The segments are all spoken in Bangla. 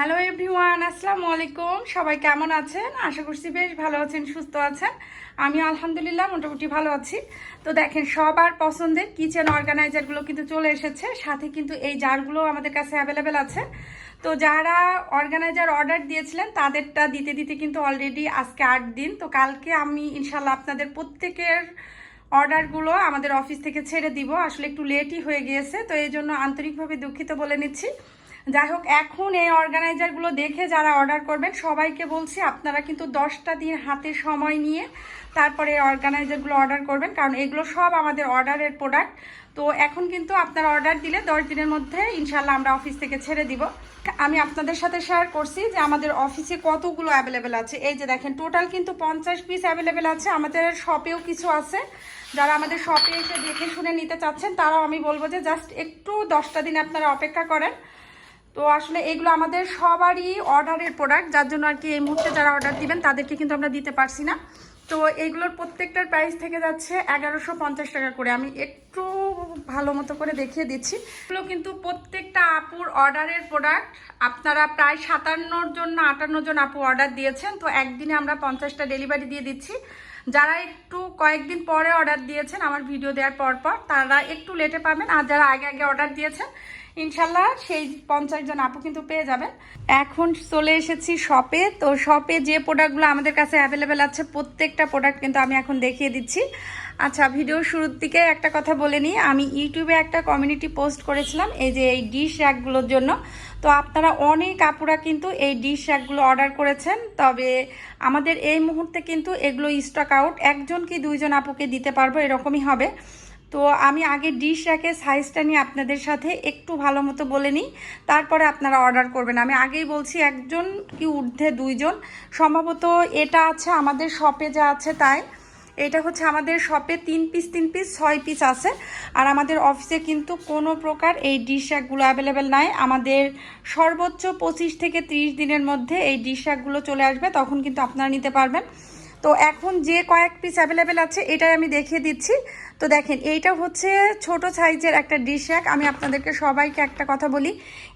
হ্যালো এভরিওয়ান আসসালামু আলাইকুম। সবাই কেমন আছেন? আশা করছি বেশ ভালো আছেন, সুস্থ আছেন। আমি আলহামদুলিল্লাহ মোটামুটি ভালো আছি। তো দেখেন, সবার পছন্দের কিচেন অর্গানাইজারগুলো কিন্তু চলে এসেছে। সাথে কিন্তু এই জারগুলো আমাদের কাছে অ্যাভেলেবেল আছে। তো যারা অর্গানাইজার অর্ডার দিয়েছিলেন, তাদেরটা দিতে দিতে কিন্তু অলরেডি আজকে আট দিন। তো কালকে আমি ইনশাল্লাহ আপনাদের প্রত্যেকের অর্ডারগুলো আমাদের অফিস থেকে ছেড়ে দিব। আসলে একটু লেটই হয়ে গিয়েছে। তো এই জন্য আন্তরিকভাবে দুঃখিত বলে নিচ্ছি। যাই হোক, এখন এই অর্গানাইজারগুলো দেখে যারা অর্ডার করবেন, সবাইকে বলছি আপনারা কিন্তু দশটা দিন হাতে সময় নিয়ে তারপরে এই অর্গানাইজারগুলো অর্ডার করবেন, কারণ এগুলো সব আমাদের অর্ডারের প্রোডাক্ট তো এখন কিন্তু আপনারা অর্ডার দিলে দশ দিনের মধ্যে ইনশাল্লাহ আমরা অফিস থেকে ছেড়ে দিব। আমি আপনাদের সাথে শেয়ার করছি যে আমাদের অফিসে কতগুলো অ্যাভেলেবেল আছে। এই যে দেখেন টোটাল কিন্তু পঞ্চাশ পিস অ্যাভেলেবেল আছে। আমাদের শপেও কিছু আছে। যারা আমাদের শপে এসে দেখে শুনে নিতে চাচ্ছেন, তারাও আমি বলব যে জাস্ট একটু দশটা দিন আপনারা অপেক্ষা করেন। তো আসলে এগুলো আমাদের সবারই অর্ডারের প্রোডাক্ট যার জন্য আর কি এই মুহূর্তে যারা অর্ডার দিবেন, তাদেরকে কিন্তু আমরা দিতে পারছি না। তো এগুলোর প্রত্যেকটার প্রাইস থেকে যাচ্ছে এগারোশো পঞ্চাশ টাকা করে। আমি একটু ভালো মতো করে দেখিয়ে দিচ্ছি। এগুলো কিন্তু প্রত্যেকটা আপুর অর্ডারের প্রোডাক্ট আপনারা প্রায় সাতান্নর জন্য আটান্ন জন আপু অর্ডার দিয়েছেন। তো একদিনে আমরা পঞ্চাশটা ডেলিভারি দিয়ে দিচ্ছি। যারা একটু কয়েকদিন পরে অর্ডার দিয়েছেন, আমার ভিডিও দেওয়ার পর পর, তারা একটু লেটে পাবেন। আর যারা আগে আগে অর্ডার দিয়েছেন ইনশাল্লাহ সেই পঞ্চাশ জন আপু কিন্তু পেয়ে যাবেন। এখন চলে এসেছি শপে তো শপে যে প্রোডাক্টগুলো আমাদের কাছে অ্যাভেলেবেল আছে, প্রত্যেকটা প্রোডাক্ট কিন্তু আমি এখন দেখিয়ে দিচ্ছি। আচ্ছা ভিডিওর শুরুর দিকে একটা কথা বলে নিই। আমি ইউটিউবে একটা কমিউনিটি পোস্ট করেছিলাম, এই যে এই ডিশ র্যাকগুলোর জন্য। তো আপনারা অনেক আপুরা কিন্তু এই ডিশ র্যাকগুলো অর্ডার করেছেন। তবে আমাদের এই মুহূর্তে কিন্তু এগুলো স্টক আউট একজন কি দুইজন আপুকে দিতে পারব এরকমই হবে। তো আমি আগে ডিশ র্যাকের সাইজটা নিয়ে আপনাদের সাথে একটু ভালো মতো বলে নিই। তারপরে আপনারা অর্ডার করবেন। আমি আগেই বলছি, একজন কি ঊর্ধ্বে দুইজন। সম্ভবত এটা আছে আমাদের শপে যা আছে তাই। এটা হচ্ছে আমাদের শপে তিন পিস তিন পিস ছয় পিস আছে। আর আমাদের অফিসে কিন্তু কোনো প্রকার এই ডিশ র্যাকগুলো অ্যাভেলেবেল নাই। আমাদের সর্বোচ্চ পঁচিশ থেকে ত্রিশ দিনের মধ্যে এই ডিশ র্যাকগুলো চলে আসবে, তখন কিন্তু আপনারা নিতে পারবেন। তো এখন যে কয়েক পিস অ্যাভেলেবেল আছে, এটাই আমি দেখিয়ে দিচ্ছি। তো দেখেন, এইটা হচ্ছে ছোট সাইজের একটা ডিশ র্যাক আমি আপনাদেরকে সবাইকে একটা কথা বলি,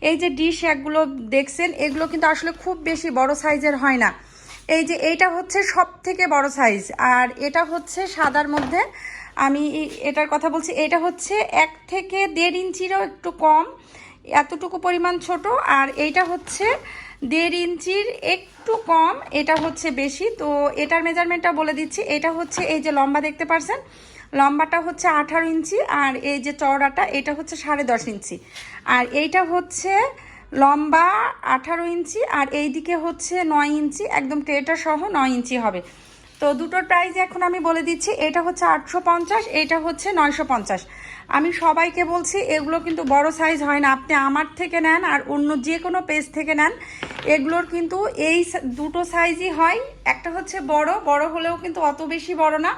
এই যে ডিশ র্যাকগুলো দেখছেন, এগুলো কিন্তু আসলে খুব বেশি বড় সাইজের হয় না। এই যে এইটা হচ্ছে সব থেকে বড় সাইজ আর এটা হচ্ছে সাদার মধ্যে। আমি এটার কথা বলছি, এটা হচ্ছে এক থেকে দেড় ইঞ্চিরও একটু কম, এতটুকু পরিমাণ ছোট, আর এইটা হচ্ছে দেড় ইঞ্চির একটু কম, এটা হচ্ছে বেশি। তো এটার মেজারমেন্টটা বলে দিচ্ছি, এটা হচ্ছে এই যে লম্বা দেখতে পারছেন, লম্বাটা হচ্ছে আঠারো ইঞ্চি, আর এই যে চওড়াটা, এটা হচ্ছে সাড়ে দশ ইঞ্চি। আর এইটা হচ্ছে লম্বা আঠারো ইঞ্চি আর এই দিকে হচ্ছে নয় ইঞ্চি, একদম ট্রেটা সহ নয় ইঞ্চি হবে। তো দুটোর প্রাইস এখন আমি বলে দিচ্ছি, এটা হচ্ছে আটশো পঞ্চাশ, এইটা হচ্ছে নয়শো পঞ্চাশ। আমি সবাইকে বলছি, এগুলো কিন্তু বড় সাইজ হয় না। আপনি আমার থেকে নেন আর অন্য যে কোনো পেজ থেকে নেন, এগুলোর কিন্তু এই দুটো সাইজই হয়। একটা হচ্ছে বড় বড় হলেও কিন্তু অত বেশি বড় না।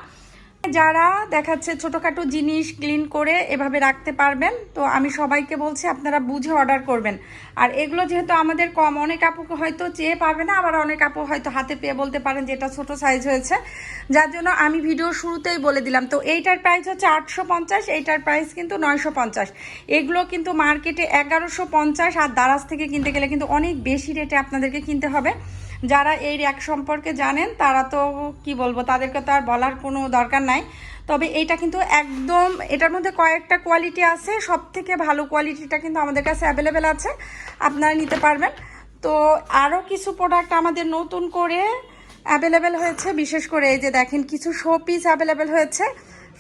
যারা দেখাচ্ছে ছোটোখাটো জিনিস ক্লিন করে এভাবে রাখতে পারবেন, তো আমি সবাইকে বলছি আপনারা বুঝে অর্ডার করবেন। আর এগুলো যেহেতু আমাদের কম, অনেক আপুকে হয়তো চেয়ে পাবে না, আবার অনেক আপু হয়তো হাতে পেয়ে বলতে পারেন যে এটা ছোটো সাইজ হয়েছে। যার জন্য আমি ভিডিও শুরুতেই বলে দিলাম, তো এইটার প্রাইস হচ্ছে আটশো পঞ্চাশ, এইটার প্রাইস কিন্তু নয়শো পঞ্চাশ। এগুলো কিন্তু মার্কেটে এগারোশো পঞ্চাশ আর দারাজ থেকে কিনতে গেলে কিন্তু অনেক বেশি রেটে আপনাদেরকে কিনতে হবে। যারা এই র্যাক সম্পর্কে জানেন, তারা তো কি বলব, তাদেরকে তো আর বলার কোনো দরকার নাই। তবে এইটা কিন্তু একদম, এটার মধ্যে কয়েকটা কোয়ালিটি আছে সব থেকে ভালো কোয়ালিটিটা কিন্তু আমাদের কাছে অ্যাভেলেবেল আছে, আপনারা নিতে পারবেন। তো আরও কিছু প্রোডাক্ট আমাদের নতুন করে অ্যাভেলেবেল হয়েছে, বিশেষ করে এই যে দেখেন কিছু শো পিস অ্যাভেলেবেল হয়েছে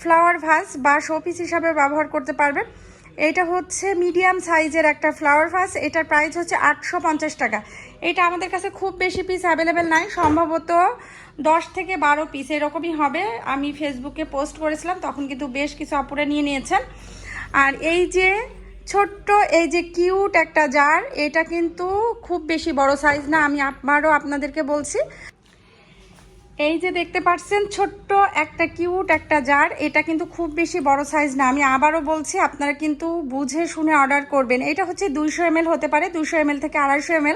ফ্লাওয়ার ভাস বা শো পিস হিসাবে ব্যবহার করতে পারবেন। এটা হচ্ছে মিডিয়াম সাইজের একটা ফ্লাওয়ার ভাস এটার প্রাইস হচ্ছে আটশো পঞ্চাশ টাকা। এটা আমাদের কাছে খুব বেশি পিস অ্যাভেলেবেল নাই। সম্ভবত দশ থেকে বারো পিস এরকমই হবে। আমি ফেসবুকে পোস্ট করেছিলাম, তখন কিন্তু বেশ কিছু আপুরে নিয়ে নিয়েছেন। আর এই যে ছোট্ট, এই যে কিউট একটা জার এটা কিন্তু খুব বেশি বড় সাইজ না, আমি আবারও আপনাদেরকে বলছি। এই যে দেখতে পাচ্ছেন, ছোট্ট একটা কিউট একটা জার এটা কিন্তু খুব বেশি বড় সাইজ না, আমি আবারও বলছি, আপনারা কিন্তু বুঝে শুনে অর্ডার করবেন। এটা হচ্ছে দুইশো এম হতে পারে, দুইশো এম থেকে আড়াইশো এম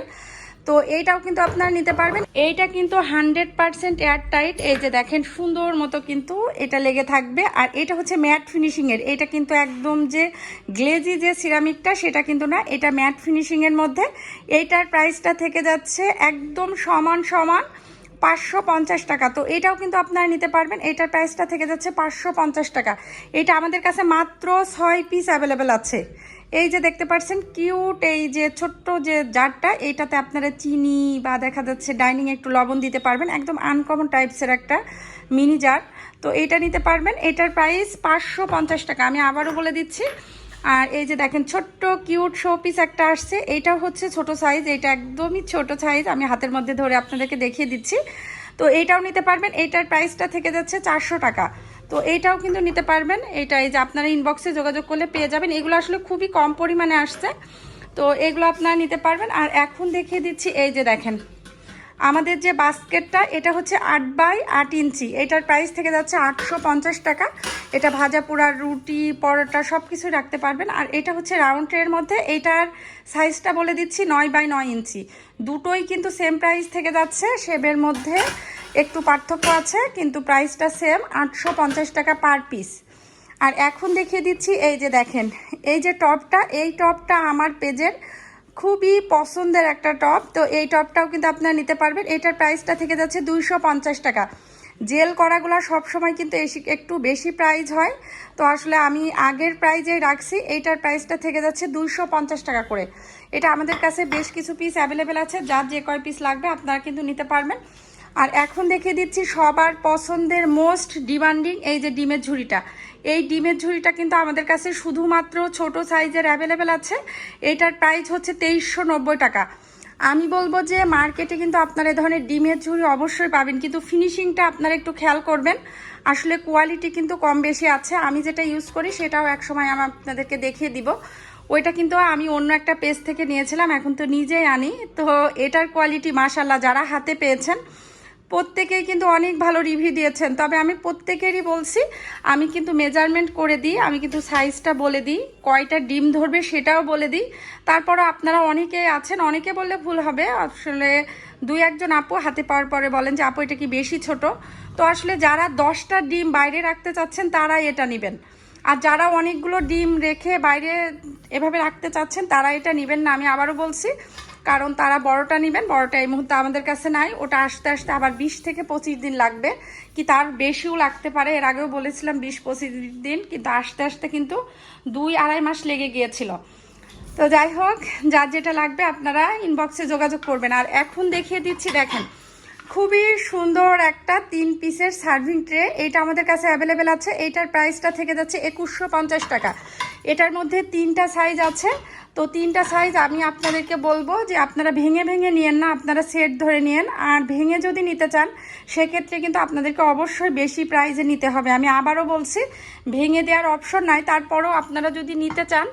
তো এইটাও কিন্তু আপনারা নিতে পারবেন। এইটা কিন্তু হান্ড্রেড পারসেন্ট এয়ার টাইট এই যে দেখেন, সুন্দর মতো কিন্তু এটা লেগে থাকবে। আর এটা হচ্ছে ম্যাট ফিনিশিংয়ের। এটা কিন্তু একদম যে গ্লেজি যে সিরামিকটা, সেটা কিন্তু না, এটা ম্যাট ফিনিশিংয়ের মধ্যে। এইটার প্রাইসটা থেকে যাচ্ছে একদম সমান সমান পাঁচশো পঞ্চাশ টাকা। তো এটাও কিন্তু আপনারা নিতে পারবেন। এটার প্রাইসটা থেকে যাচ্ছে পাঁচশো পঞ্চাশ টাকা। এটা আমাদের কাছে মাত্র ছয় পিস অ্যাভেলেবেল আছে। এই যে দেখতে পাচ্ছেন কিউট এই যে ছোট্ট যে জারটা, এইটাতে আপনারা চিনি বা দেখা যাচ্ছে ডাইনিং একটু লবণ দিতে পারবেন, একদম আনকমন টাইপসের একটা মিনি জার তো এটা নিতে পারবেন, এটার প্রাইস পাঁচশো পঞ্চাশ টাকা। আমি আবারও বলে দিচ্ছি, আর এই যে দেখেন ছোট্ট কিউট শো পিস একটা আসছে এইটাও হচ্ছে ছোট সাইজ এটা একদমই ছোট সাইজ আমি হাতের মধ্যে ধরে আপনাদেরকে দেখিয়ে দিচ্ছি। তো এইটাও নিতে পারবেন এইটার প্রাইসটা থেকে যাচ্ছে চারশো টাকা। তো এইটাও কিন্তু নিতে পারবেন। এটা এই যে আপনারা ইনবক্সে যোগাযোগ করলে পেয়ে যাবেন। এগুলো আসলে খুবই কম পরিমাণে আসছে। তো এগুলো আপনারা নিতে পারবেন। আর এখন দেখিয়ে দিচ্ছি, এই যে দেখেন। আমাদের যে বাস্কেটটা, এটা হচ্ছে আট বাই আট ইঞ্চি। এটার প্রাইস থেকে যাচ্ছে আটশো পঞ্চাশ টাকা। এটা ভাজা পোড়া, রুটি, পরোটা সব কিছু রাখতে পারবেন। আর এটা হচ্ছে রাউন্ড ট্রের মধ্যে। এইটার সাইজটা বলে দিচ্ছি নয় বাই নয় ইঞ্চি। দুটোই কিন্তু সেম প্রাইস থেকে যাচ্ছে। শেবের মধ্যে একটু পার্থক্য আছে, কিন্তু প্রাইসটা সেম আটশো পঞ্চাশ টাকা পার পিস আর এখন দেখিয়ে দিচ্ছি, এই যে দেখেন, এই যে টপটা এই টপটা আমার পেজের খুবই পছন্দের একটা টপ। তো এই টপটাও কিন্তু আপনারা নিতে পারবেন। এটার প্রাইসটা থেকে যাচ্ছে দুইশো পঞ্চাশ টাকা। জেল করাগুলো সবসময় কিন্তু একটু বেশি প্রাইজ হয়। তো আসলে আমি আগের প্রাইজে রাখছি, এইটার প্রাইসটা থেকে যাচ্ছে দুইশো পঞ্চাশ টাকা করে। এটা আমাদের কাছে বেশ কিছু পিস অ্যাভেলেবেল আছে। যার যে কয় পিস লাগবে আপনারা কিন্তু নিতে পারবেন। আর এখন দেখে দিচ্ছি সবার পছন্দের মোস্ট ডিমান্ডিং এই যে ডিমের ঝুড়িটা। এই ডিমের ঝুড়িটা কিন্তু আমাদের কাছে শুধুমাত্র ছোট সাইজের অ্যাভেলেবেল আছে। এটার প্রাইস হচ্ছে তেইশশো নব্বই টাকা। আমি বলব যে মার্কেটে কিন্তু আপনারা এ ধরনের ডিমের ঝুড়ি অবশ্যই পাবেন, কিন্তু ফিনিশিংটা আপনারা একটু খেয়াল করবেন। আসলে কোয়ালিটি কিন্তু কম বেশি আছে। আমি যেটা ইউজ করি সেটাও একসময় আমি আপনাদেরকে দেখিয়ে দিব। ওইটা কিন্তু আমি অন্য একটা পেজ থেকে নিয়েছিলাম, এখন তো নিজেই আনি। তো এটার কোয়ালিটি মাশাল্লাহ যারা হাতে পেয়েছেন প্রত্যেকেই কিন্তু অনেক ভালো রিভিউ দিয়েছেন। তবে আমি প্রত্যেকেরই বলছি, আমি কিন্তু মেজারমেন্ট করে দিই, আমি কিন্তু সাইজটা বলে দিই, কয়টা ডিম ধরবে সেটাও বলে দিই। তারপরও আপনারা অনেকে আছেন, অনেকে বললে ভুল হবে। আসলে দুই একজন আপু হাতে পাওয়ার পরে বলেন যে, আপু, এটা কি বেশি ছোট? তো আসলে যারা দশটা ডিম বাইরে রাখতে চাচ্ছেন, তারাই এটা নেবেন। আর যারা অনেকগুলো ডিম রেখে বাইরে এভাবে রাখতে চাচ্ছেন, তারা এটা নেবেন না। আমি আবারও বলছি কারণ তারা বড়টা নেবেন, বড়টা এই মুহূর্তে আমাদের কাছে নাই। ওটা আসতে আসতে আবার বিশ থেকে পঁচিশ দিন লাগবে। কি তার বেশিও লাগতে পারে, এর আগেও বলেছিলাম বিশ পঁচিশ দিন, কিন্তু আসতে আসতে কিন্তু দুই আড়াই মাস লেগে গিয়েছিল। তো যাই হোক, যার যেটা লাগবে আপনারা ইনবক্সে যোগাযোগ করবেন। আর এখন দেখিয়ে দিচ্ছি, দেখেন, খুবই সুন্দর একটা তিন পিসের সার্ভিং ট্রে। এটা আমাদের কাছে অ্যাভেলেবেল আছে। এইটার প্রাইসটা থেকে যাচ্ছে একুশশো টাকা। এটার মধ্যে তিনটা সাইজ আছে। তো তিনটা সাইজ আমি আপনাদেরকে বলব যে আপনারা ভেঙে ভেঙে নিয়েন না, আপনারা সেট ধরে নিয়েন। আর ভেঙে যদি নিতে চান, সেক্ষেত্রে কিন্তু আপনাদেরকে অবশ্যই বেশি প্রাইজে নিতে হবে। আমি আবারও বলছি, ভেঙে দেওয়ার অপশন নাই, তারপরও আপনারা যদি নিতে চান,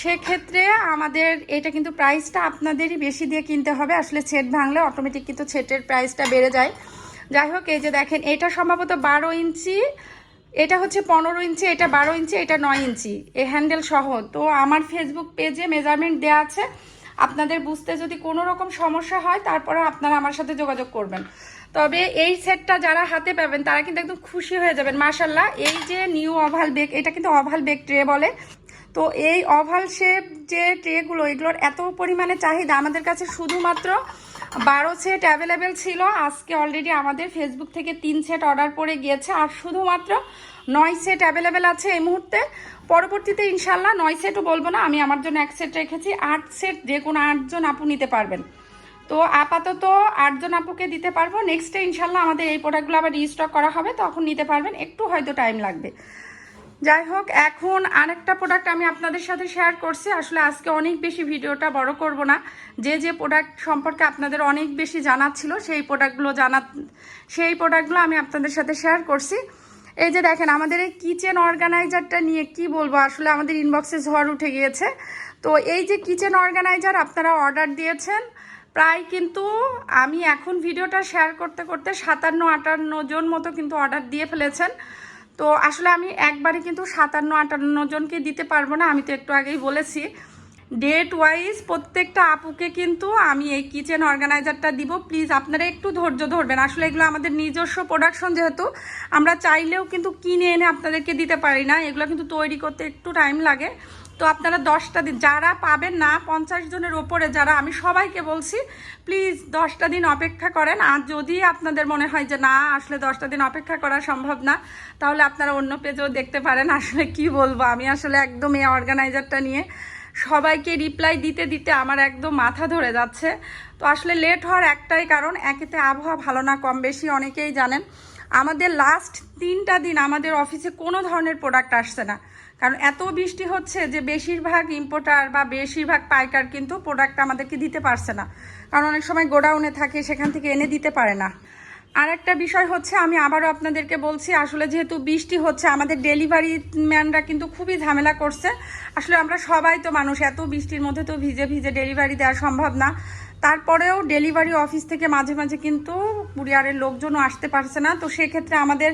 সেক্ষেত্রে আমাদের এটা কিন্তু প্রাইসটা আপনাদেরই বেশি দিয়ে কিনতে হবে। আসলে সেট ভাঙলে অটোমেটিক কিন্তু সেটের প্রাইসটা বেড়ে যায়। যাই হোক, এই যে দেখেন, এটা সম্ভবত বারো ইঞ্চি এটা হচ্ছে পনেরো ইঞ্চি, এটা বারো ইঞ্চি, এটা নয় ইঞ্চি। এ হ্যান্ডেল সহ। তো আমার ফেসবুক পেজে মেজারমেন্ট দেওয়া আছে। আপনাদের বুঝতে যদি কোনো রকম সমস্যা হয়, তারপরে আপনারা আমার সাথে যোগাযোগ করবেন। তবে এই সেটটা যারা হাতে পাবেন, তারা কিন্তু একদম খুশি হয়ে যাবেন। মাশাল্লাহ এই যে নিউ অভাল বেগ এটা কিন্তু অভাল বেগ ট্রে বলে। তো এই অভাল শেপ যে ট্রেগুলো এগুলোর এত পরিমাণে চাহিদা আমাদের কাছে শুধুমাত্র বারো সেট অ্যাভেলেবেল ছিল। আজকে অলরেডি আমাদের ফেসবুক থেকে তিন সেট অর্ডার পড়ে গিয়েছে। আর শুধুমাত্র নয় সেট অ্যাভেলেবেল আছে এই মুহূর্তে। পরবর্তীতে ইনশাল্লাহ নয় সেটও বলব না, আমি আমার জন্য এক সেট রেখেছি। আট সেট যে কোনো আটজন আপু নিতে পারবেন। তো আপাতত আটজন আপুকে দিতে পারব। নেক্সটে ইনশাল্লাহ আমাদের এই প্রোডাক্টগুলো আবার রিস্টক করা হবে, তখন নিতে পারবেন। একটু হয়তো টাইম লাগবে। যাই হোক, এখন আরেকটা প্রোডাক্ট আমি আপনাদের সাথে শেয়ার করছি। আসলে আজকে অনেক বেশি ভিডিওটা বড় করব না। যে যে প্রোডাক্ট সম্পর্কে আপনাদের অনেক বেশি জানার ছিল, সেই প্রোডাক্টগুলো জানা সেই প্রোডাক্টগুলো আমি আপনাদের সাথে শেয়ার করছি। এই যে দেখেন, আমাদের এই কিচেন অর্গানাইজারটা নিয়ে কি বলব? আসলে আমাদের ইনবক্সে ঝড় উঠে গিয়েছে। তো এই যে কিচেন অর্গানাইজার আপনারা অর্ডার দিয়েছেন, প্রায় কিন্তু আমি এখন ভিডিওটা শেয়ার করতে করতে সাতান্ন আটান্ন জন মতো কিন্তু অর্ডার দিয়ে ফেলেছেন। তো আসলে আমি একবারে কিন্তু সাতান্ন, আটান্ন জনকে দিতে পারব না, আমি তো একটু আগেই বলেছি। ডেট ওয়াইজ প্রত্যেকটা আপুকে কিন্তু আমি এই কিচেন অর্গানাইজারটা দিব। প্লিজ আপনারা একটু ধৈর্য ধরবেন। আসলে এগুলো আমাদের নিজস্ব প্রোডাকশন যেহেতু, আমরা চাইলেও কিন্তু কিনে এনে আপনাদেরকে দিতে পারি না। এগুলো কিন্তু তৈরি করতে একটু টাইম লাগে। তো আপনারা দশটা দিন, যারা পাবেন না পঞ্চাশ জনের ওপরে যারা, আমি সবাইকে বলছি প্লিজ দশটা দিন অপেক্ষা করেন। আর যদি আপনাদের মনে হয় যে না, আসলে দশটা দিন অপেক্ষা করা সম্ভব না, তাহলে আপনারা অন্য পেজেও দেখতে পারেন, আসলে কি বলব। আমি আসলে একদম এই অর্গানাইজারটা নিয়ে সবাইকে রিপ্লাই দিতে দিতে আমার একদম মাথা ধরে যাচ্ছে। তো আসলে লেট হওয়ার একটাই কারণ, একেতে আবহাওয়া ভালো না, কম বেশি অনেকেই জানেন। আমাদের লাস্ট তিনটা দিন আমাদের অফিসে কোনো ধরনের প্রোডাক্ট আসছে না। কারণ এত বৃষ্টি হচ্ছে যে বেশিরভাগ ইম্পোর্টার বা বেশিরভাগ পাইকার কিন্তু প্রোডাক্ট আমাদেরকে দিতে পারছে না। কারণ অনেক সময় গোডাউনে থাকে, সেখান থেকে এনে দিতে পারে না। আর একটা বিষয় হচ্ছে, আমি আবারও আপনাদেরকে বলছি, আসলে যেহেতু বৃষ্টি হচ্ছে, আমাদের ডেলিভারি ম্যানরা কিন্তু খুবই ঝামেলা করছে। আসলে আমরা সবাই তো মানুষ, এত বৃষ্টির মধ্যে তো ভিজে ভিজে ডেলিভারি দেওয়া সম্ভব না। তারপরেও ডেলিভারি অফিস থেকে মাঝে মাঝে কিন্তু কুরিয়ারের লোকজনও আসতে পারছে না। তো সেক্ষেত্রে আমাদের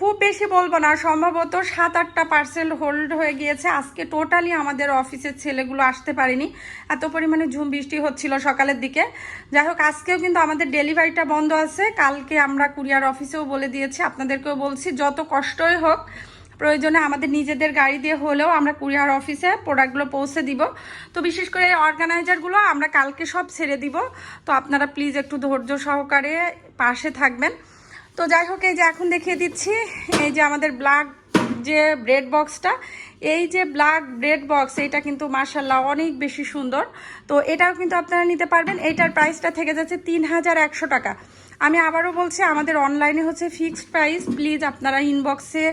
খুব বেশি বলব না, সম্ভবত সাত, আটটা পার্সেল হোল্ড হয়ে গিয়েছে। আজকে টোটালি আমাদের অফিসের ছেলেগুলো আসতে পারেনি। এত পরিমাণে ঝুম বৃষ্টি হচ্ছিল সকালের দিকে। যাই হোক, আজকেও কিন্তু আমাদের ডেলিভারিটা বন্ধ আছে। কালকে আমরা কুরিয়ার অফিসেও বলে দিয়েছি, আপনাদেরকেও বলছি, যত কষ্টই হোক, প্রয়োজনে আমাদের নিজেদের গাড়ি দিয়ে হলেও আমরা কুরিয়ার অফিসে প্রোডাক্টগুলো পৌঁছে দিব। তো বিশেষ করে এই অর্গানাইজারগুলো আমরা কালকে সব ছেড়ে দিব। তো আপনারা প্লিজ একটু ধৈর্য সহকারে পাশে থাকবেন। তো যাই হোক, এই যে এখন দেখিয়ে দিচ্ছি, এই যে আমাদের ব্ল্যাক যে ব্রেড বক্সটা এই যে ব্ল্যাক ব্রেড বক্স এটা কিন্তু মার্শাল্লাহ অনেক বেশি সুন্দর। তো এটাও কিন্তু আপনারা নিতে পারবেন, এইটার প্রাইসটা থেকে যাচ্ছে তিন হাজার একশো টাকা। আমি আবারও বলছি, আমাদের অনলাইনে হচ্ছে ফিক্সড প্রাইস প্লিজ আপনারা ইনবক্সে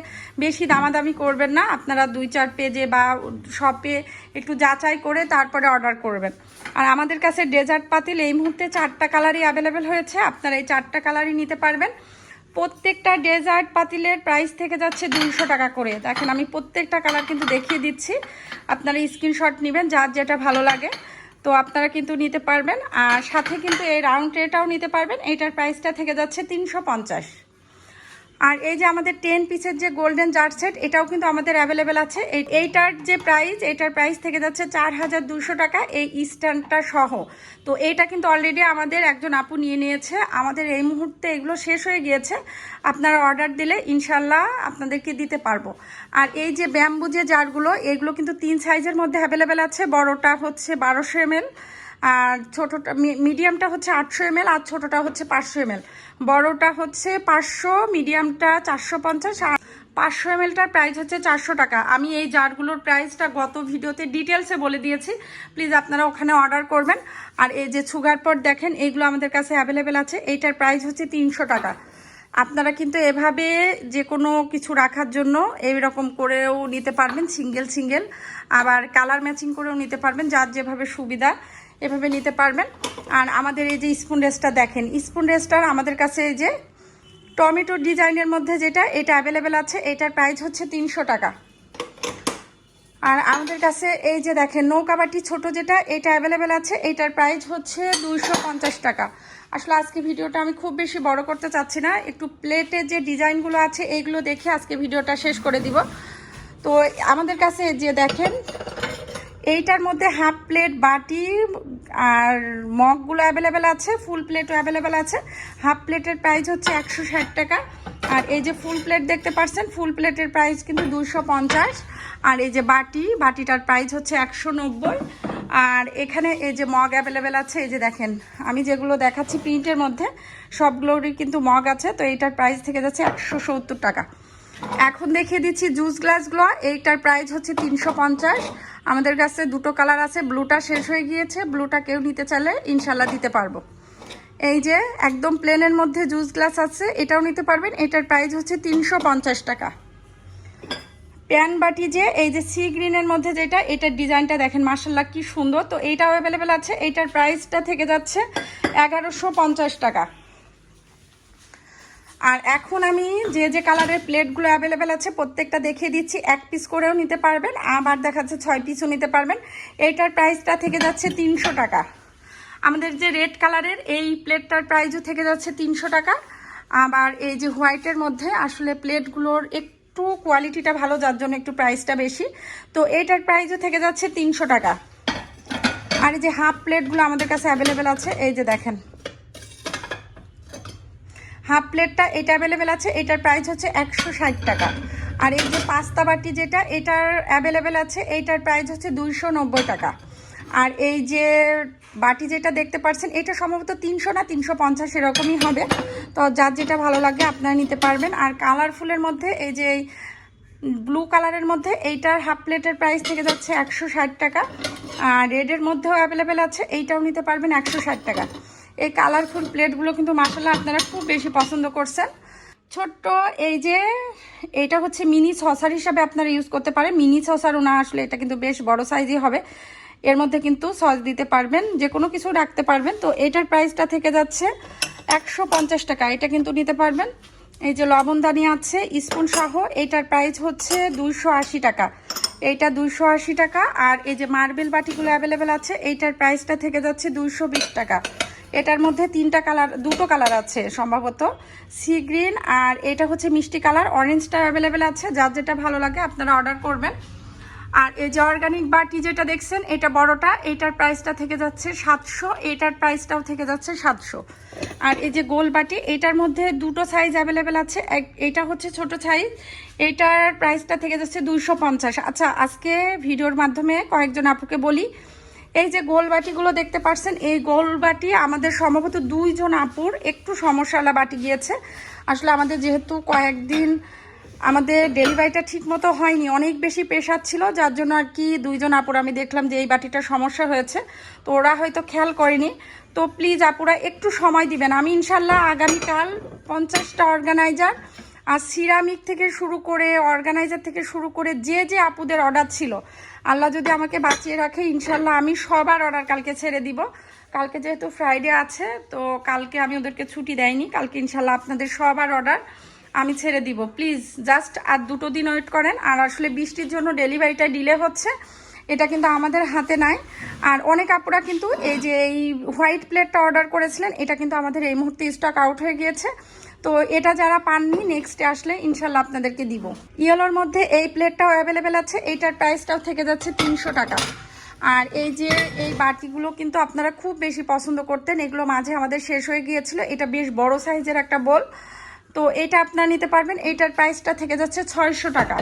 বেশি দামাদামি করবেন না, আপনারা দুই চার পেজে বা শপে একটু যাচাই করে তারপরে অর্ডার করবেন। আর আমাদের কাছে ডেজার্ট পাতিল এই মুহূর্তে চারটা কালারই অ্যাভেলেবেল হয়েছে, আপনারা এই চারটা কালারই নিতে পারবেন। প্রত্যেকটা ডেজার্ট পাতিলের প্রাইস থেকে যাচ্ছে দুইশো টাকা করে। দেখেন, আমি প্রত্যেকটা কালার কিন্তু দেখিয়ে দিচ্ছি। আপনারা স্ক্রিনশট নেবেন, যার যেটা ভালো লাগে। তো আপনারা কিন্তু নিতে পারবেন। আর সাথে কিন্তু এই রাউন্ড ট্রেটাও নিতে পারবেন। এটার প্রাইসটা থেকে যাচ্ছে তিনশো পঞ্চাশ। আর এই যে আমাদের টেন পিসের যে গোল্ডেন জার সেট এটাও কিন্তু আমাদের অ্যাভেলেবেল আছে। এই- এইটার যে প্রাইস এইটার প্রাইস থেকে যাচ্ছে চার হাজার দুশো টাকা এই ইস্টার্নটা সহ। তো এইটা কিন্তু অলরেডি আমাদের একজন আপু নিয়ে নিয়েছে। আমাদের এই মুহূর্তে এগুলো শেষ হয়ে গিয়েছে। আপনারা অর্ডার দিলে ইনশাল্লাহ আপনাদেরকে দিতে পারব। আর এই যে ব্যাম্বু যে জারগুলো এগুলো কিন্তু তিন সাইজের মধ্যে অ্যাভেলেবেল আছে। বড়টা হচ্ছে বারোশো এমএল আর ছোটোটা মিডিয়ামটা হচ্ছে আটশো এমএল আর ছোটোটা হচ্ছে পাঁচশো এমএল বড়টা হচ্ছে পাঁচশো মিডিয়ামটা চারশো পঞ্চাশ আর পাঁচশো এমএলটার প্রাইস হচ্ছে চারশো টাকা। আমি এই জারগুলোর প্রাইসটা গত ভিডিওতে ডিটেলসে বলে দিয়েছি। প্লিজ আপনারা ওখানে অর্ডার করবেন। আর এই যে সুগার পট দেখেন এইগুলো আমাদের কাছে অ্যাভেলেবেল আছে। এইটার প্রাইস হচ্ছে তিনশো টাকা। আপনারা কিন্তু এভাবে যে কোনো কিছু রাখার জন্য এইরকম করেও নিতে পারবেন সিঙ্গেল সিঙ্গেল আবার কালার ম্যাচিং করেও নিতে পারবেন, যার যেভাবে সুবিধা। এভাবে নিতে পারবেন। আর আমাদের এই যে স্পুন রেসটা দেখেন স্পুন রেসটার আমাদের কাছে এই যে টমেটো ডিজাইনের মধ্যে যেটা, এটা অ্যাভেলেবেল আছে, এটার প্রাইস হচ্ছে তিনশো টাকা। আর আমাদের কাছে এই যে দেখেন নৌকাবাটি ছোট যেটা, এটা অ্যাভেলেবেল আছে, এটার প্রাইস হচ্ছে দুইশো পঞ্চাশ টাকা। আসলে আজকে ভিডিওটা আমি খুব বেশি বড় করতে চাচ্ছি না, একটু প্লেটে যে ডিজাইনগুলো আছে এইগুলো দেখে আজকে ভিডিওটা শেষ করে দিব। তো আমাদের কাছে যে দেখেন এইটার মধ্যে হাফ প্লেট বাটি আর মগগুলো অ্যাভেলেবেল আছে, ফুল প্লেটও অ্যাভেলেবেল আছে। হাফ প্লেটের প্রাইস হচ্ছে একশো ষাট টাকা। আর এই যে ফুল প্লেট দেখতে পাচ্ছেন, ফুল প্লেটের প্রাইস কিন্তু দুশো পঞ্চাশ। আর এই যে বাটি, বাটিটার প্রাইস হচ্ছে একশো নব্বই। আর এখানে এই যে মগ অ্যাভেলেবেল আছে, এই যে দেখেন, আমি যেগুলো দেখাচ্ছি প্রিন্টের মধ্যে, সবগুলোরই কিন্তু মগ আছে, তো এইটার প্রাইস থেকে যাচ্ছে একশো সত্তর টাকা। এখন দেখিয়ে দিচ্ছি জুস গ্লাসগুলো। এইটার প্রাইস হচ্ছে তিনশো পঞ্চাশ। আমাদের কাছে দুটো কালার আছে ব্লুটা শেষ হয়ে গিয়েছে ব্লুটা কেউ নিতে চাইলে ইনশাল্লাহ দিতে পারব। এই যে একদম প্লেনের মধ্যে জুস গ্লাস আছে, এটাও নিতে পারবেন। এটার প্রাইস হচ্ছে তিনশো পঞ্চাশ টাকা। প্যান বাটি যে, এই যে সি গ্রিনের মধ্যে যেটা, এটার ডিজাইনটা দেখেন মার্শাল্লাহ কি সুন্দর। তো এইটাও অ্যাভেলেবেল আছে, এইটার প্রাইসটা থেকে যাচ্ছে এগারোশো টাকা। আর এখন আমি যে যে কালারের প্লেটগুলো অ্যাভেলেবেল আছে প্রত্যেকটা দেখিয়ে দিচ্ছি। এক পিস করেও নিতে পারবেন, আবার দেখাচ্ছে ছয় পিসও নিতে পারবেন। এইটার প্রাইসটা থেকে যাচ্ছে তিনশো টাকা। আমাদের যে রেড কালারের এই প্লেটটার প্রাইসও থেকে যাচ্ছে তিনশো টাকা। আবার এই যে হোয়াইটের মধ্যে আসলে প্লেটগুলোর একটু কোয়ালিটিটা ভালো, যার জন্য একটু প্রাইসটা বেশি। তো এইটার প্রাইসও থেকে যাচ্ছে তিনশো টাকা। আর এই যে হাফ প্লেটগুলো আমাদের কাছে অ্যাভেলেবেল আছে, এই যে দেখেন। হাফ প্লেটটা এটা অ্যাভেলেবেল আছে, এটার প্রাইস হচ্ছে একশো ষাট টাকা। আর এই যে পাস্তা বাটি যেটা, এটার অ্যাভেলেবেল আছে এইটার প্রাইস হচ্ছে দুইশো নব্বই টাকা। আর এই যে বাটি যেটা দেখতে পাচ্ছেন, এটা সম্ভবত তিনশো না তিনশো পঞ্চাশ এরকমই হবে। তো যার যেটা ভালো লাগে আপনারা নিতে পারবেন। আর কালারফুলের মধ্যে, এই যে ব্লু কালারের মধ্যে, এইটার হাফ প্লেটের প্রাইস থেকে যাচ্ছে একশো ষাট টাকা। আর রেডের মধ্যেও অ্যাভেলেবেল আছে, এইটাও নিতে পারবেন একশো ষাট টাকা। এই কালারফুল প্লেটগুলো কিন্তু মাসাল্লাহ আপনারা খুব বেশি পছন্দ করছেন। ছোট্ট এই যে এটা হচ্ছে মিনি সসার হিসাবে আপনারা ইউজ করতে পারেন। মিনি সসারও না, আসলে এটা কিন্তু বেশ বড় সাইজই হবে। এর মধ্যে কিন্তু সস দিতে পারবেন যে কোনো কিছু রাখতে পারবেন। তো এটার প্রাইসটা থেকে যাচ্ছে একশো পঞ্চাশ টাকা। এটা কিন্তু নিতে পারবেন। এই যে লবণদানি আছে স্পুন সহ, এটার প্রাইস হচ্ছে দুইশো আশি টাকা। এইটা দুইশো আশি টাকা। আর এই যে মার্বেল বাটিগুলো অ্যাভেলেবেল আছে, এইটার প্রাইসটা থেকে যাচ্ছে দুইশো বিশ টাকা। এটার মধ্যে তিনটা কালার, দুটো কালার আছে সম্ভবত। সি গ্রিন আর এটা হচ্ছে মিষ্টি কালার, অরেঞ্জটা অ্যাভেলেবেল আছে, যার যেটা ভালো লাগে আপনারা অর্ডার করবেন। আর এই যে অর্গানিক বাটি যেটা দেখছেন, এটা বড়টা, এটার প্রাইসটা থেকে যাচ্ছে সাতশো, এটার প্রাইসটাও থেকে যাচ্ছে সাতশো। আর এই যে গোল বাটি, এটার মধ্যে দুটো সাইজ অ্যাভেলেবেল আছে এটা হচ্ছে ছোট সাইজ এটার প্রাইসটা থেকে যাচ্ছে দুইশো পঞ্চাশ। আচ্ছা আজকে ভিডিওর মাধ্যমে কয়েকজন আপুকে বলি এই যে গোল বাটিগুলো দেখতে পাচ্ছেন, এই গোল বাটি আমাদের সম্ভবত দুইজন আপুর একটু সমস্যালা বাটি গিয়েছে। আসলে আমাদের যেহেতু কয়েকদিন আমাদের ডেলিভারিটা ঠিক মতো হয়নি, অনেক বেশি প্রেশার ছিল, যার জন্য আর কি দুইজন আপুর আমি দেখলাম যে এই বাটিটার সমস্যা হয়েছে। তো ওরা হয়তো খেয়াল করেনি। তো প্লিজ আপুরা একটু সময় দিবেন। আমি ইনশাল্লাহ আগামীকাল পঞ্চাশটা অর্গানাইজার আর সিরামিক থেকে শুরু করে অর্গানাইজার থেকে শুরু করে যে যে আপুদের অর্ডার ছিল আল্লাহ যদি আমাকে বাঁচিয়ে রাখে ইনশাল্লাহ আমি সবার অর্ডার কালকে ছেড়ে দিব। কালকে যেহেতু ফ্রাইডে আছে, তো কালকে আমি ওদেরকে ছুটি দেয়নি কালকে ইনশাল্লাহ আপনাদের সবার অর্ডার আমি ছেড়ে দিব। প্লিজ জাস্ট আর দুটো দিন ওয়েট করেন। আর আসলে বৃষ্টির জন্য ডেলিভারিটা ডিলে হচ্ছে। এটা কিন্তু আমাদের হাতে নাই। আর অনেক আপুরা কিন্তু এই যে এই হোয়াইট প্লেটটা অর্ডার করেছিলেন, এটা কিন্তু আমাদের এই মুহূর্তে স্টক আউট হয়ে গিয়েছে। তো এটা যারা পাননি নেক্সটে আসলে ইনশাল্লাহ আপনাদেরকে দিব। ইয়েলোর মধ্যে এই প্লেটটাও অ্যাভেলেবেল আছে, এইটার প্রাইসটাও থেকে যাচ্ছে তিনশো টাকা। আর এই যে এই বাটিগুলো কিন্তু আপনারা খুব বেশি পছন্দ করতেন, এগুলো মাঝে আমাদের শেষ হয়ে গিয়েছিল, এটা বেশ বড় সাইজের একটা বোল তো এটা আপনারা নিতে পারবেন, এইটার প্রাইসটা থেকে যাচ্ছে ছয়শো টাকা।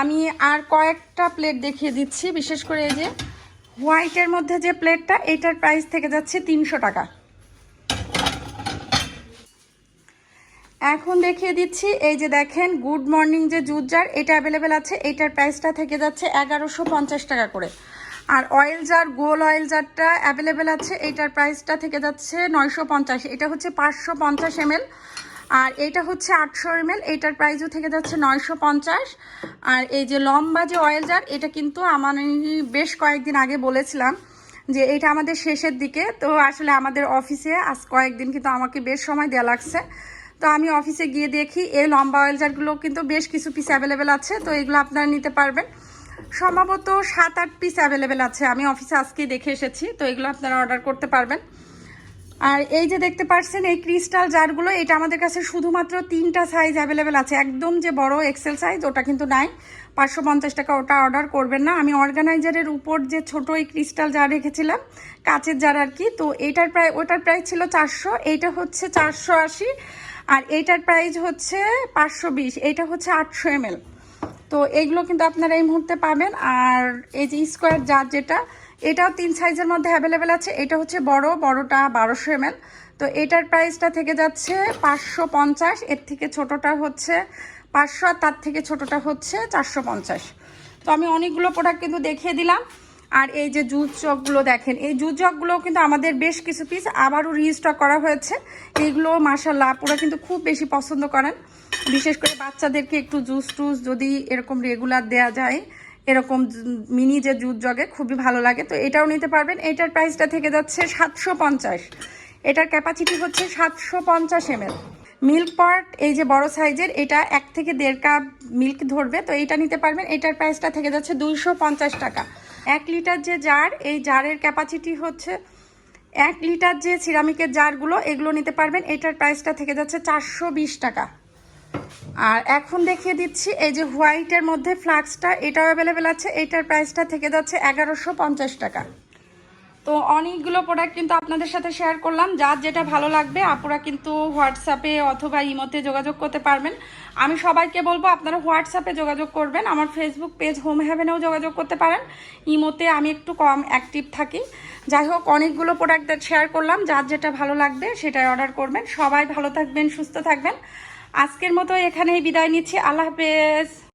আমি আর কয়েকটা প্লেট দেখিয়ে দিচ্ছি, বিশেষ করে এই যে হোয়াইটের মধ্যে যে প্লেটটা এটার প্রাইস থেকে যাচ্ছে তিনশো টাকা। এখন দেখিয়ে দিচ্ছি, এই যে দেখেন গুড মর্নিং যে জুস জার, এটা অ্যাভেলেবেল আছে, এটার প্রাইসটা থেকে যাচ্ছে এগারোশো পঞ্চাশ টাকা করে। আর অয়েল জার গোল অয়েল জারটা অ্যাভেলেবেল আছে, এটার প্রাইসটা থেকে যাচ্ছে নয়শো পঞ্চাশ, এটা হচ্ছে পাঁচশো পঞ্চাশ এমএল আর এটা হচ্ছে আটশো এমএল এটার প্রাইসও থেকে যাচ্ছে নয়শো পঞ্চাশ। আর এই যে লম্বা যে অয়েল জার এটা কিন্তু আমার বেশ কয়েকদিন আগে বলেছিলাম যে এটা আমাদের শেষের দিকে, তো আসলে আমাদের অফিসে আজ কয়েকদিন কিন্তু আমাকে বেশ সময় দেওয়া লাগছে। তো আমি অফিসে গিয়ে দেখি এই লম্বা অয়েল জারগুলো কিন্তু বেশ কিছু পিস অ্যাভেলেবেল আছে, তো এগুলো আপনারা নিতে পারবেন। সম্ভবত সাত আট পিস অ্যাভেলেবেল আছে, আমি অফিসে আজকে দেখে এসেছি, তো এগুলো আপনারা অর্ডার করতে পারবেন। আর এই যে দেখতে পাচ্ছেন, এই ক্রিস্টাল জারগুলো এটা আমাদের কাছে শুধুমাত্র তিনটা সাইজ অ্যাভেলেবেল আছে। একদম যে বড় এক্সেল সাইজ ওটা কিন্তু নাই। পাঁচশো পঞ্চাশ টাকা ওটা অর্ডার করবেন না। আমি অর্গানাইজারের উপর যে ছোট এই ক্রিস্টাল জার রেখেছিলাম, কাচের জার আর কি, তো এটার প্রায়, ওটার প্রাইস ছিল চারশো, এইটা হচ্ছে চারশো আশি। আর এইটার প্রাইস হচ্ছে পাঁচশো বিশ এইটা হচ্ছে আটশো এমএল। তো এইগুলো কিন্তু আপনারা এই মুহূর্তে পাবেন। আর এই যে স্কোয়ার জার যেটা, এটাও তিন সাইজের মধ্যে অ্যাভেলেবেল আছে। এটা হচ্ছে বড়, বড়টা বারোশো এমএল। তো এটার প্রাইসটা থেকে যাচ্ছে পাঁচশো পঞ্চাশ, এর থেকে ছোটোটা হচ্ছে পাঁচশো আর তার থেকে ছোটোটা হচ্ছে চারশো পঞ্চাশ। তো আমি অনেকগুলো প্রোডাক্ট কিন্তু দেখিয়ে দিলাম। আর এই যে জুস চকগুলো দেখেন, এই জুস চকগুলো কিন্তু আমাদের বেশ কিছু পিস আবারও রিস্টক করা হয়েছে। এইগুলো মাসাল্লাহ আপুরা কিন্তু খুব বেশি পছন্দ করেন। বিশেষ করে বাচ্চাদেরকে একটু জুস টুস যদি এরকম রেগুলার দেয়া যায়, এরকম মিনি যে জুস জগে, খুবই ভালো লাগে। তো এটাও নিতে পারবেন। এটার প্রাইসটা থেকে যাচ্ছে সাতশো পঞ্চাশ। এটার ক্যাপাসিটি হচ্ছে সাতশো পঞ্চাশ এমএল মিল্ক পট এই যে বড় সাইজের এটা এক থেকে দেড় কাপ মিল্ক ধরবে। তো এটা নিতে পারবেন। এটার প্রাইসটা থেকে যাচ্ছে দুইশো পঞ্চাশ টাকা। এক লিটার যে জার এই জারের ক্যাপাসিটি হচ্ছে এক লিটার যে সিরামিকের জারগুলো এগুলো নিতে পারবেন। এটার প্রাইসটা থেকে যাচ্ছে চারশো বিশ টাকা। আর এখন দেখিয়ে দিচ্ছি, এই যে হোয়াইটের মধ্যে ফ্লাক্সটা এটাও অ্যাভেলেবেল আছে। এটার প্রাইসটা থেকে যাচ্ছে এগারোশো টাকা। তো অনেকগুলো প্রোডাক্ট কিন্তু আপনাদের সাথে শেয়ার করলাম। যার যেটা ভালো লাগবে আপনারা কিন্তু হোয়াটসঅ্যাপে অথবা ইমোতে যোগাযোগ করতে পারবেন। আমি সবাইকে বলব, আপনারা হোয়াটসঅ্যাপে যোগাযোগ করবেন। আমার ফেসবুক পেজ হোম হ্যাভেনেও যোগাযোগ করতে পারেন। ইমোতে আমি একটু কম অ্যাক্টিভ থাকি। যাই হোক, অনেকগুলো প্রোডাক্ট শেয়ার করলাম। যার যেটা ভালো লাগবে, সেটাই অর্ডার করবেন। সবাই ভালো থাকবেন, সুস্থ থাকবেন। আজকের মতো এখানেই বিদায় নিচ্ছি। আল্লাহ হাফেজ।